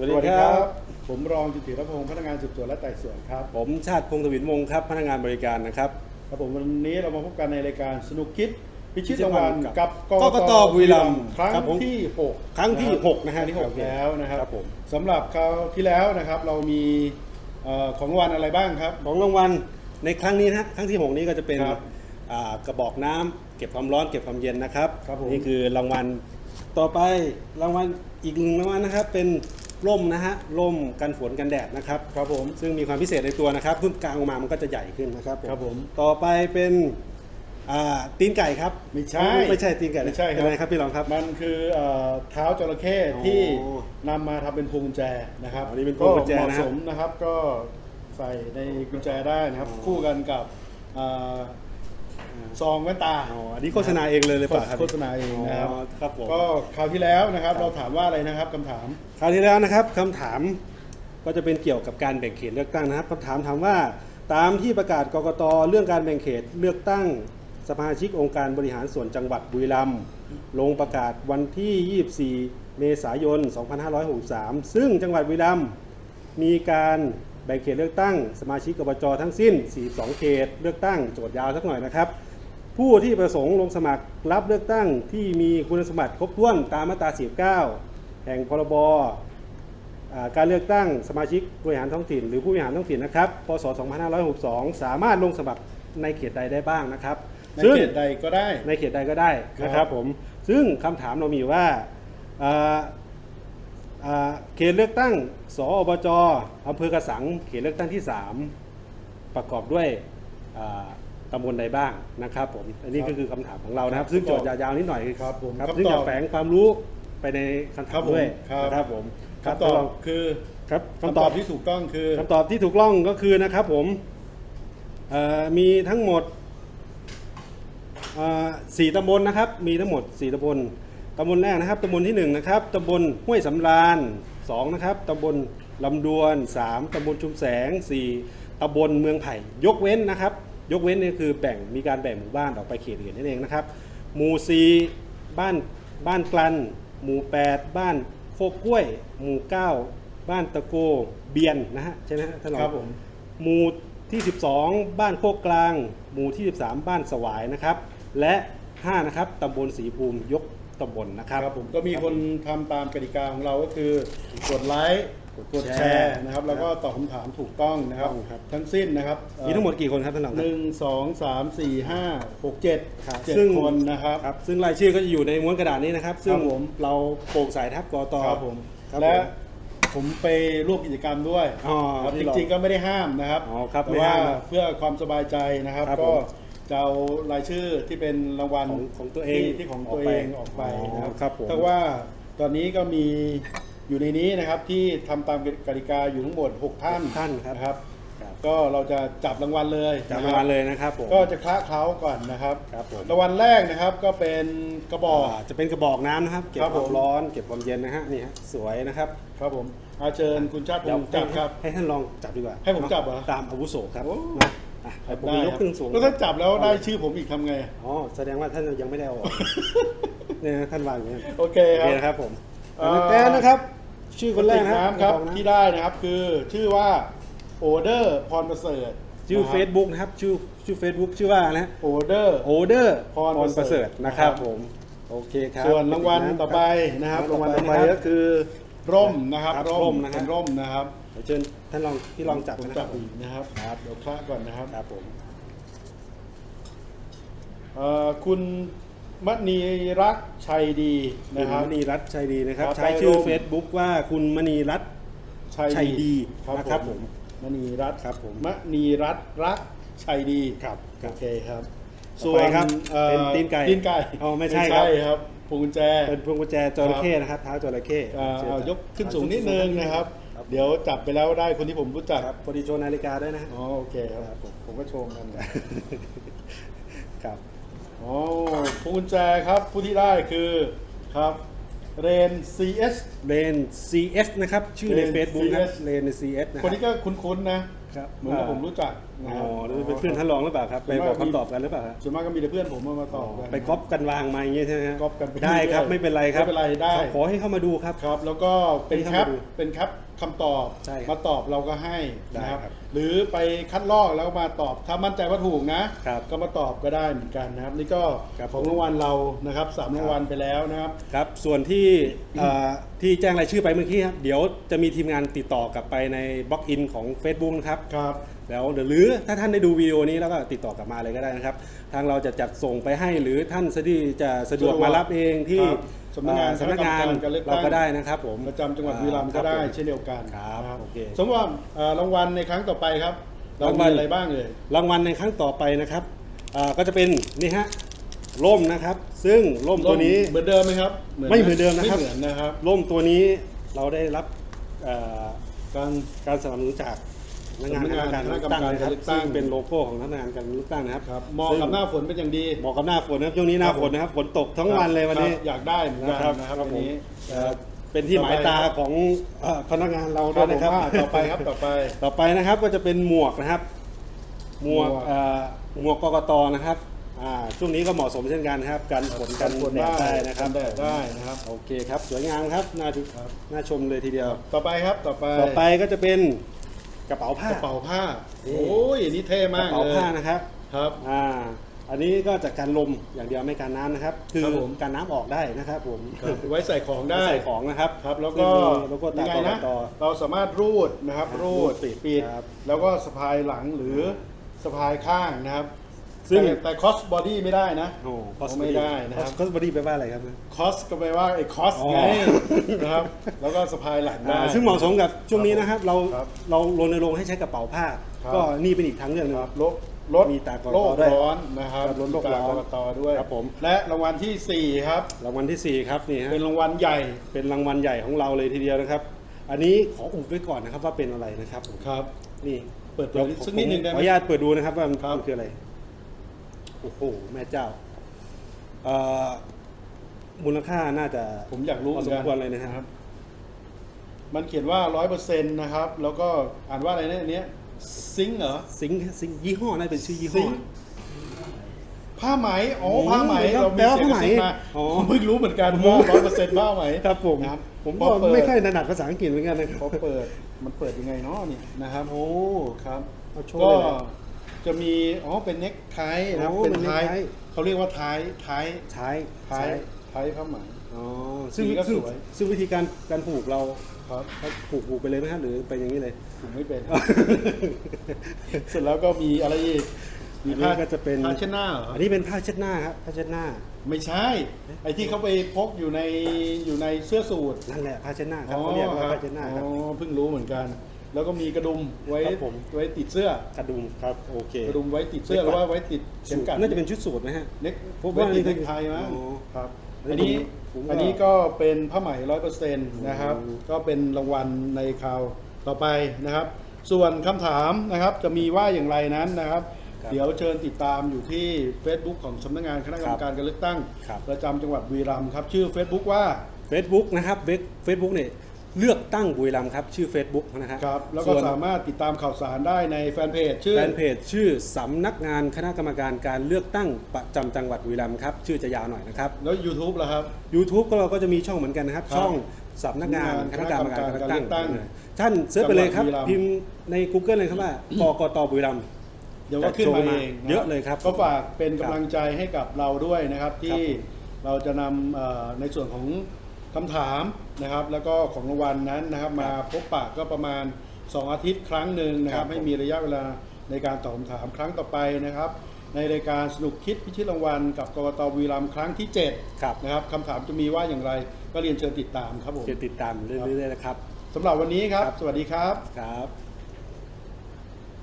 วัสดีครับ ผมรองจิติรพงศ์พนักงานสืบสวนและไต่สวนครับ ผมชาติพงศ์ทวินวงศ์ครับ พนักงานบริการนะครับ ครับผมวันนี้เรามาพบกันในรายการสนุกคิดพิชิตพิชิตรางวัลกับกับกกตบุรีรัมย์ครั้งครับผมที่หกครั้งที่นะหกนะฮะครั้งที่หกโอเคแล้วนะครับครับผมสำหรับคราวที่แล้วนะครับเรามีเอ่อของรางวัลอะไรบ้างครับ ของรางวัลในครั้งนี้นะฮะครั้งที่ 6 นี้ก็จะเป็นครับอ่ากระบอกน้ำเก็บความร้อนเก็บความเย็นนะครับครับผมนี่คือรางวัลต่อไปรางวัลอีกหนึ่งรางวัลนะครับ เป็น ร่มนะฮะร่มกันฝนกันแดดนะครับครับผม ซึ่งมีความพิเศษในตัวนะครับเพิ่มกลางออกมามันก็จะใหญ่ขึ้นนะครับครับผมต่อไปเป็นอ่าตีนไก่ครับไม่ใช่ไม่ใช่ตีนไก่ไม่ใช่ครับ เป็นอะไรครับพี่รองครับ มันคือเอ่อเท้าจระเข้อ๋อที่นำมาทำเป็นพวงกุญแจนะครับอ๋อนี่เป็นพวงกุญแจเหนะมาะฮะสมนะครับก็ใส่ในกุญแจได้นะครับอ๋อคู่กันกับเอ่อ ซองแว่นตาอ๋ออันนี้โฆษณาเองเลยหรือเปล่าครับโฆษณาเองนะครับอ๋อครับผมก็คราวที่แล้วนะครับครับเราถามว่าอะไรนะครับคำถาม คราวที่แล้วนะครับคำถามก็จะเป็นเกี่ยวกับการแบ่งเขตเลือกตั้งนะครับคำถามถามว่าตามที่ประกาศกกตเรื่องการแบ่งเขตเลือกตั้งสมาชิกองค์การบริหารส่วนจังหวัดบุรีรัมย์ลงประกาศวันที่ 24 เมษายน 2563 ซึ่งจังหวัดบุรีรัมย์มีการแบ่งเขตเลือกตั้ง สมาชิกอบจทั้งสิ้น 42 เขตเลือกตั้งโจทย์ยาวสักหน่อยนะครับ ผู้ที่ประสงค์ลงสมัครรับเลือกตั้งที่มีคุณสมบัติครบถ้วนตามมาตรา49 แห่งพรบอ่าการเลือกตั้งสมาชิกบริหารท้องถิ่น หรือผู้บริหารท้องถิ่นนะครับ พศ 2562 สามารถลงสมัครในเขตใดได้บ้างนะครับในซึ่งเขตใดก็ได้ ในเขตใดก็ได้นะคครัรับบผม ซึ่งคำถามเรามีว่าอ่าอ่าเขตเลือกตั้ง สอบจอำเภอกระสัง เขตเลือกตั้งที่ 3 ประกอบด้วยอ่า ตำบลใดบ้างนะครับผมอันนี้ครัก็บคือคำถามของเรานะครับ ซึ่งโจทย์ยาวๆนิดหน่อยครับผมครับคำตอบซึ่งจะแฝงความรู้ไปในคำครัถามบผมด้วยครับ นะครับผมคำตอบคือครับคำคำตตออบบที่ถูกต้องคือคำตอบที่ถูกต้องก็คือนะครับผมเอ่อมีทั้งหมดเอ่อสี่ตำบลนะครับ มีทั้งหมดสี่ตำบลตำบลแรกนะครับตำบลที่หนึ่งนะครับตำบลห้วยสำราญสองนะครับตำบลลำดวนสามตำบลชุมแสงสี่ตำบลเมืองไผ่ยกเว้นนะครับ ยกเว้นเนี่ยคือแบ่งมีการแบ่งหมู่บ้านออกไปเขตอื่นนั่นเองนะครับ หมู่สี่บ้านบ้านกลัน หมู่แปดบ้านโคกกล้วย หมู่เก้าบ้านตะโกเบียนนะฮะใช่ไหมฮะท่านรองครับผม หมู่ที่ 12 บ้านโคกกลาง หมู่ที่ 13 บ้านสวายนะครับ และ5นะครับตำบลศรีภูมิยกตำบลนะครับ ครับผมก็มีคนทำตามกติกาของเราก็คือกดไลค์ กดแชแชร์ร์นะครับ แล้วก็ตอบคำถามถูกต้องนะครับถูกต้องครับ ทั้งสิ้นนะครับมีทั้งหมดกี่คนครับท่านรองคหรับนึ่งสองสามสี่ห้าหกเจ็ดครับเจ็ดซึ่งคนนะครับครับ ซึ่งรายชื่อก็จะอยู่ในม้วนกระดาษนี้นะครับ ซึ่งครับผมเราโปร่งใสทับกตครับผมครับและผมผมไปร่วมกิจกรรมด้วยอ๋อครับพี่จรองริงๆก็ไม่ได้ห้ามนะครับอ๋อครับแต่ไม่ว่าห้ามครับเพื่อความสบายใจนะครับครับก็ผมจะเอารายชื่อที่เป็นรางวัลของของตัวเองที่ที่ของตัวเองออกไปนะครับอ๋อครับผมแต่ว่าตอนนี้ก็มี อยู่ในนี้นะครับที่ทำตามกติกาอยู่ทั้งหมด 6 ท่านท่านครับ นะครับ ครับ ก็เราจะจับรางวัลเลยจับนะครางวัลเลยนะครับผม ก็จะคละเคล้าก่อนนะครับครับผม รางวัลแรกนะครับก็เป็นกระบอก อ่าจะเป็นกระบอกน้ำนะครับ เก็บครับคผวาม มร้อน เก็บความเย็นนะฮะ นี่ฮะ สวยนะครับครับผมอาเชิญคุณชาติพเดี๋ยวงศ์จับครับ ให้ท่านลองจับดีกว่าให้ผมจับเหรอ ตามอาวุโสครับโอ้นะอะให้ผมยกขึ้นสูงแล้วถ้าจับแล้วได้ชื่อผมอีกทำไง อ๋อ แสดงว่าท่านยังไม่ได้เอาออกเนี่ยนะท่านวางอย่างนี้โอเคโอคเครับนะครับผมเอ่อ แต่นะครับ ชื่อคนแรกกระตินะน้ำครับกะบอกน้ำที่ได้นะครับคือชื่อว่าโอเดอร์พรประเสริฐชื่อ Facebook นะครับ ชื่อชื่อ Facebook ชื่อว่านะโอเดอร์ โอเดอร์พรประประเสเสริริฐฐนะครับนะครับ ผมโอเคครับส่วนรางวัลต่อไปนะครับรางวัลต่อไปก็คือ ร่มนะครับครับร่มนะฮะเป็นร่มนะครับเดี๋ยวเชิญท่านลองที่ลองจับผมนะคจัรับบอีกนะครับครับเดี๋ยวคละก่อนนะครับครับผม เอ่อคุณ มณีรักษ์ชัยดีนะนะคครัรับบมณีรัตน์ชัยดีนะครับ ครับใช้ชื่อได้ร่ม Facebook ว่าคุณมณีรัตน์ชัยดีนะครับผมมณีรัตน์ครับผมมณีรัตน์รักชัยดีครับครัโอบ เคครับต่ส่อวไปนครับอ่อเป็นตีนไก่ตีนไก่อ๋อไม่ใช่ครับ ครับพวงกุญแจ เป็นพวงกุญแจจระเข้นะครับเท้าจระเข้อ่าเชิญเอาครับยกขึ้นสูงนิดนึงนะครับครับ เดี๋ยวจับไปแล้วได้คนที่ผมรู้จัก ครับพอดีโชว์นาฬิกาด้วยนะฮะอ๋อโอเคครับ ครับ ผมผมก็โชว์กันครับ อ๋อ พวงกุญแจครับผู้ที่ได้คือครับเรน CS เลน CS นะครับ ชื่อใน Ren Facebook นะครับ CS เลน CS นะคคนรับ นี้ก็คุ้นๆนะครับ เหมือนกับผมรู้จัก นะอ๋ครับอหรือเป็นเพื่อนท่านรองหรือเปล่าครับ ไปบอกคำตอบกันหรือเปล่าครับส่วนมากก็มีแต่เพื่อนผมมามาตอบกัน ไปก๊อปกันวางมาอย่างเงี้ยใช่ไหมฮะก๊อปกันไปได้ครับเรื่อยๆไม่เป็นไรครับไม่เป็นไรได้ ขอให้เข้ามาดูครับ ครับ แล้วก็เป็นให้แคเข้าปมาดูเป็นแคปคำตอบใช่ครับมาตอบเราก็ให้นะครับได้ครับหรือไปคัดลอกแล้วมาตอบถ้ามั่นใจว่าถูกนะครับก็มาตอบก็ได้เหมือนกันนะครับ นี่ก็ครับ ของรางวัลเรานะครับสามรางวัลไปแล้วนะครับ ครับ ส่วนที่เอ่อที่แจ้งรายชื่อไปเมื่อกี้ครับ เดี๋ยวจะมีทีมงานติดต่อ กลับไปในบล็อกอินของ Facebook นะครับ ครับ แล้วหรือถ้าท่านได้ดูวิดีโอนี้แล้วก็ติดต่อกลับมาเลยก็ได้นะครับ ทางเราจะจัดส่งไปให้หรือท่านสะดวกจะสะดวกสะดวกมารับเองที่ครับสำนักงานเอ่อสำนักงานคณะกรรมการการเลือกตั้งเราก็ได้นะครับผมประจำจังหวัดบุรีรัมย์ก็ได้ครับผมเช่นเดียวกันครับนะโอเค สมมติว่าเอ่อรางวัลในครั้งต่อไปครับ เรารางวัมีล อะไรบ้างเลยรางวัลในครั้งต่อไปนะครับอ่าก็จะเป็นนี่ฮะร่มนะครับ ซึ่งร่มตัวนี้ เหมือนเดิมไหมครับไม่เหมือนเดิมนะครับ ไม่เหมือนนะครับ ร่มตัวนี้เราได้รับเอ่อการการสนับสนุนจากสำนักงานคณะกรรมการคณะเลือกกรรมตั้งการนะครับเลือกตั้งซึ่งเป็นโลโก้ของสำนักงานการเลือกตั้งนะครับครับเหมาะกับหน้าฝนเป็นอย่างดีเหมาะกับหน้าฝนนะครับช่วงนี้หน้าฝนนะครับฝนตกทั้งวันเลยวันนี้ครับอยากได้เหมือนกันนะครับนะครับครับวันผมนี้เอ่อเป็นที่หมายตาของเอ่อพนักงานเราคด้รัวบยผมนะครับว่าต่อไปครับต่อไปต่อไปนะครับก็จะเป็นหมวกนะครับ หมวกหมวกเอ่อหมวกกกตนะครับอ่าช่วงนี้ก็เหมาะสมเช่นกันครับการฝนกันแดดได้นะครับกัแดดได้นะครับโอเคครับสวยงามครับน่าดูครับน่าชมเลยทีเดียว ต่อไปครับต่อไปต่อไปก็จะเป็น กระเป๋าผ้ากระเป๋าผ้านี่โอ้ยนี่เท่กมากระเป๋าเลยผ้านะครับครับ อ่าอันนี้ก็จากการลมอย่างเดียวไม่การน้ำนะครับ คือครับผมการน้ำออกได้นะครับผมครับไว้ใส่ของได้ใส่ของนะครับครับ แล้วก็ซึ่งมีโลโก้ตายังไงกนะตเราสามารถรูดนะครับครับรูดรูดปิดปิด ครับแล้วก็สะพายหลังหรือสะพายข้างนะครับ ซึ่ง แต่แต่คอสบอดี้ไม่ได้นะ โอ้เอาไม่ได้นะครับ คอสบอดี้แปลว่าอะไรครับ คอสก็แปลว่าไอ้คอสอ๋อ ไงนะครับ แล้วก็สะพายหลังได้ อ่าซึ่งเหมาะสมกับช่วงนี้นะครับ เราครับเรารณรงค์ให้ใช้กระเป๋าผ้า ครับ ก็นี่เป็นอีกทางเรื่องหนึง ครับลดลดมีตากรโลกด้วยร้อนนะครับครับลดโลกมีตาร้อนกรตด้วยครับผม และรางวัลที่4ครับ รางวัลที่สี่ครับนี่ฮะเป็นรางวัลใหญ่เป็นรางวัลใหญ่ของเราเลยทีเดียวนะครับ อันนี้ขออุบไว้ก่อนนะครับว่าเป็นอะไรนะครับ ครับ นี่เปิดเผยสักนิดนึงได้ไหมขออนุญาตเปิดดูนะครับว่ามันครับ มันคืออะไร โอ้โห แม่เจ้าเอ่อมูลค่าน่าจะผมอยากรู้พอสมควรเลยนะครับ มันเขียนว่าร้อยเปอร์เซ็นต์นะครับ แล้วก็อ่านว่าอะไรเนี่ยอันเนี้ยซิงค์เหรอ ซิงค์ซิงค์ยี่ห้อน่าจะเป็นชื่อยี่ซิห้องค์ ผ้าไหมอ๋ออืมผ้าไหมครับเรามีแปลว่าเสียงกระซิบผ้าไหมมาอ๋อ ผมเพิ่งรู้เหมือนกันว่าร้อยเปอร์เซ็นต์ผ้าไหมครับผม นะครับผมพก็อเปิดไม่ค่อยถนัดภาษาอังกฤษเหมือนกันนะครับ พอเปิดมันเปิดยังไงเนาะนี่นะครับโอ้ครับ เอาโชว์ก็เลยเหรอ จะมีอ๋อเป็นเน็กไทนะครับโอ้เป็นเป็นท้ายเน็กไทเขาเรียกว่าท้ายท้ายใช้ท้ายท้ายผ้าไหม อ๋อซึ่งสีก็ซึ่งสวย ซึ่งวิธีการการผูกเราครับเราผูกผูกไปเลยไหมครับหรือเป็นอย่างนี้เลย ผมไม่เป็น เสร็จแล้วก็มีอะไรอีกมีอันนี้ก็จะเป็น ผ้าเช็ดหน้าเหรออันนี้เป็นผ้าเช็ดหน้าครับผ้าเช็ดหน้าไม่ใช่ ไอ้ที่เขาไปพกอยู่ในอยู่ในเสื้อสูทนั่นแหละผ้าเช็ดหน้าครับเขาเรียกว่าผ้าเช็ดหน้าครับ อ๋อเพิ่งรู้เหมือนกัน แล้วก็มีกระดุมไว้ครับผม ไว้ติดเสื้อ กระดุมครับโอเค กระดุมไว้ติดเสื้อหรือว่าไว้ติดเข็มกัดน่าจะเป็นชุดสูทไหมฮะ เน็กผมไว้ว่าติดนี่เน็กไทมั้งอ๋อครับอัอันนนี้นี้ผมว่าอันนี้ก็เป็นผ้าไหมร้อยเปอร์เซ็นต์นะครับ อืม ก็เป็นรางวัลในคราวต่อไปนะครับ ส่วนคำถามนะครับจะมีว่าอย่างไรนั้นนะครับ ครับเดี๋ยวเชิญติดตามอยู่ที่ Facebook ของสำนักงานคณะกรรมการการเลือกตั้ง ครับ ประจำจังหวัดบุรีรัมย์ครับ ชื่อ Facebook ว่า Facebook นะครับเฟซบุ๊กเนี่ย เลือกตั้งบุรีรัมย์ครับ ชื่อ Facebook นะครับครับ แล้วก็ส่นสามารถติดตามข่าวสารได้ในแฟนเพจชื่อ แฟนเพจชื่อสำนักงานคณะกรรมการการเลือกตั้งประจำจังหวัดบุรีรัมย์ครับ ชื่อจะยาวหน่อยนะครับ แล้ว YouTube ล่ะครับ YouTube ก็เราก็จะมีช่องเหมือนกันนะครับ ครับช่องสำนักงานคณะกรรมการการเลือกตั้ง ท่านเซิร์ชไปเลยครับ จังหวัดบุรีรัมย์ พิมพ์ใน Google เลยครับว่ากกตบุรีรัมย์ เดี๋ยวก็ขึ้นมาเองนเยอะเลยครับก็ฝากเป็นกำลังใจให้กับเราด้วยนะครับ ที่ครับเราจะนำเอ่อในส่วนของ คำถามนะครับ แล้วก็ของรางวัลนั้นนะครับ มาพบปะก็ประมาณ 2 อาทิตย์ครั้งหนึ่งนะครับครับ ให้มีระยะเวลาในการตอบคำถามครั้งต่อไปนะครับ ในรายการสนุกคิดพิชิตรางวัลกับกกตบุรีรัมย์ครั้งที่ ครับ 7 นะครับคำถามจะมีว่าอย่างไรก็เรียนเชิญติดตามครับผมจะติดตามเรื่อยๆนะครับสำหรับวันนี้ครับครับสวัสดีครับ ครับ